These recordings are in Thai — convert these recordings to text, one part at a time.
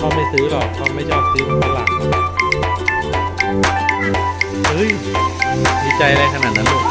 พ่อไม่ซื้อหรอกพ่อไม่ชอบซื้อของฝรั่งเฮ้ยดีใจอะไรขนาดนั้นลูก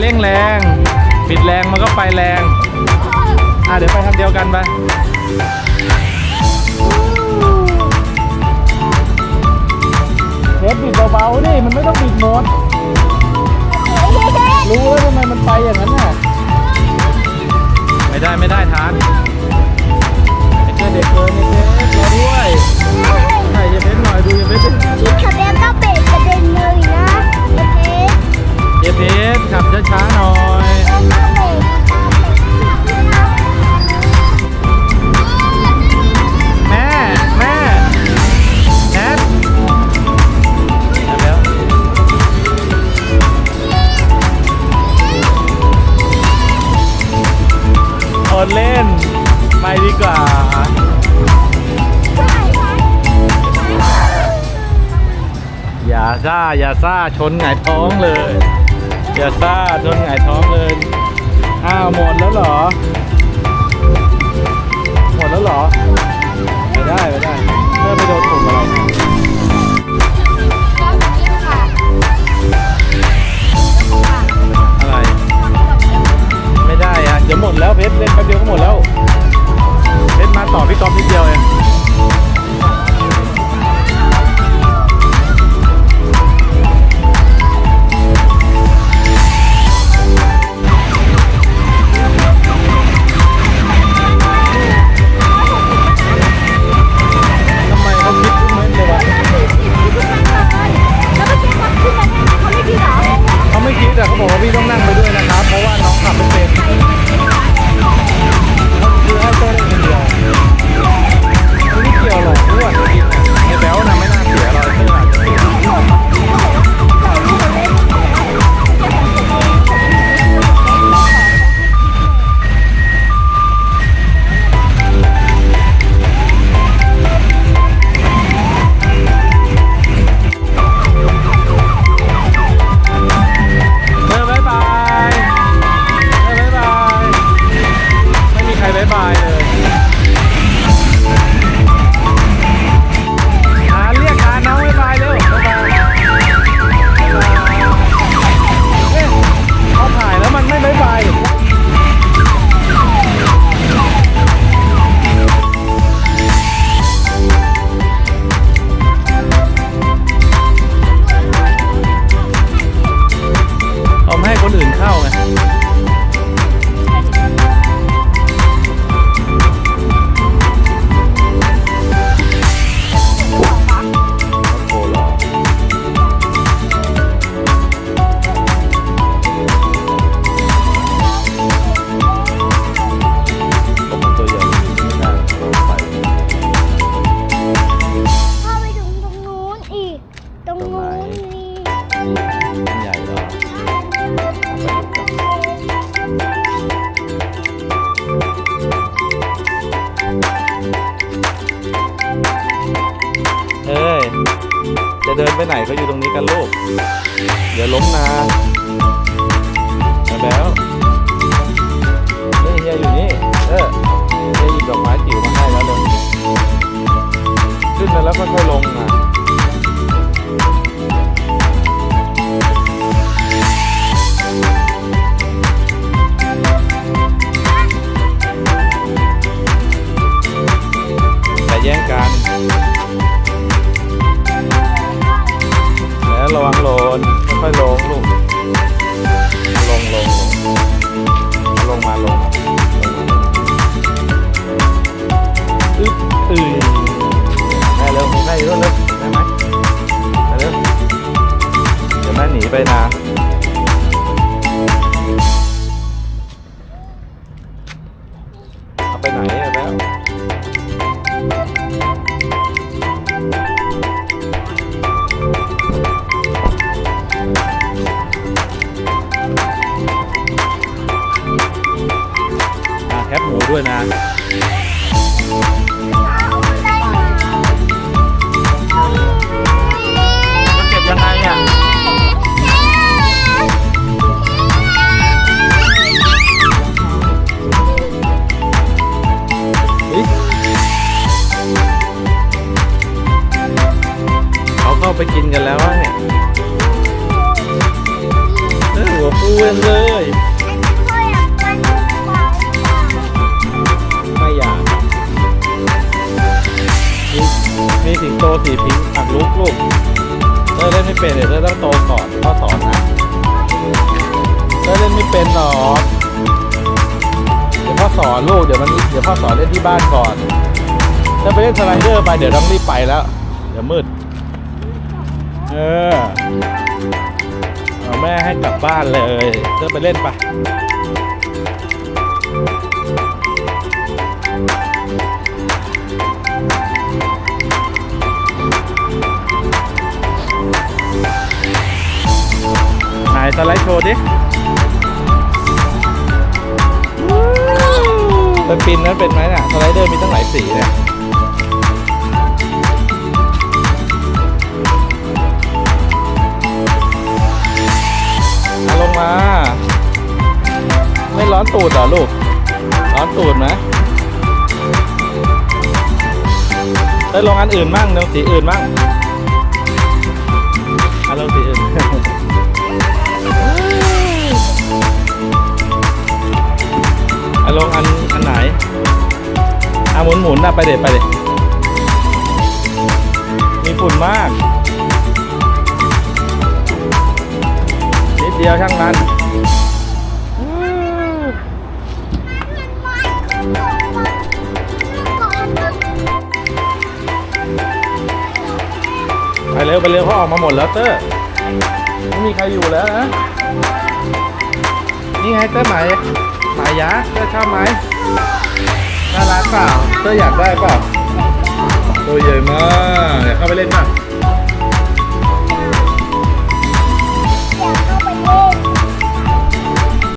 เร่งแรง ปิดแรงมันก็ไปแรง อ่าเดี๋ยวไปทางเดียวกันไปเทปบิดเบาๆนี่มันไม่ต้องบิดหมด รู้แล้วทำไมมันไปอย่างนั้นน่ะ ไม่ได้ไม่ได้ทานไอ้เจ้าเด็กเกินเด็กเกิมาด้วย ขับช้าๆหน่อยแม่แม่แนทเร็วๆอดเล่น ไปดีกว่าอย่าซ่าอย่าซ่าชนหงายท้องเลย อย่าซาจนหงายท้องเลย จะเดินไปไหนก็อยู่ตรงนี้กันลูกเดี๋ยวล้มนะแล้วนี่เฮียอยู่นี่เออเฮียหยิบดอกไม้จิ๋วมาให้แล้วเลยขึ้นมาแล้วก็ค่อยลงอะ Música สีพิงค์หักลุกลูกเธอเล่นไม่เป็นเดี๋ยวเต้องโตก่อนพ่อสอนนะเธอเล่นไม่เป็นหรอกเดี๋ยวพ่อสอนลูกเดี๋ยวมันเดี๋ยวพ่อสอนเล่นที่บ้านก่อนเธอไปเล่นสไลเดอร์ไปเดี๋ยวต้องรีบไปแล้ว เดี๋ยวมืด เออเอาแม่ให้กลับบ้านเลยเธอไปเล่นไป สไลด์โชว์ดิเป็นปินนั้นเป็นไหมน่ะสไลเดอร์มีตั้งหลายสีเนี่ยเอาลงมา ไม่ร้อนตูดเหรอลูก ร้อนตูดไหมได้ลงอันอื่นมั่งลงสีอื่นมั่ง นหมุนนะไปเด็ดไปเด็ดมีฝุ่นมาก นิดเดียวช่างมันไปเร็วไปเร็วเขาออกมาหมดแล้วเตอร์ไม่มีใครอยู่แล้วนะนี่ไงเตอร์ไหมหมายยักษ์เตอร์ชอบไหม น่ารักเปล่าเธออยากได้เปล่าตัวใหญ่มากอยากเข้าไปเล่นป่ะ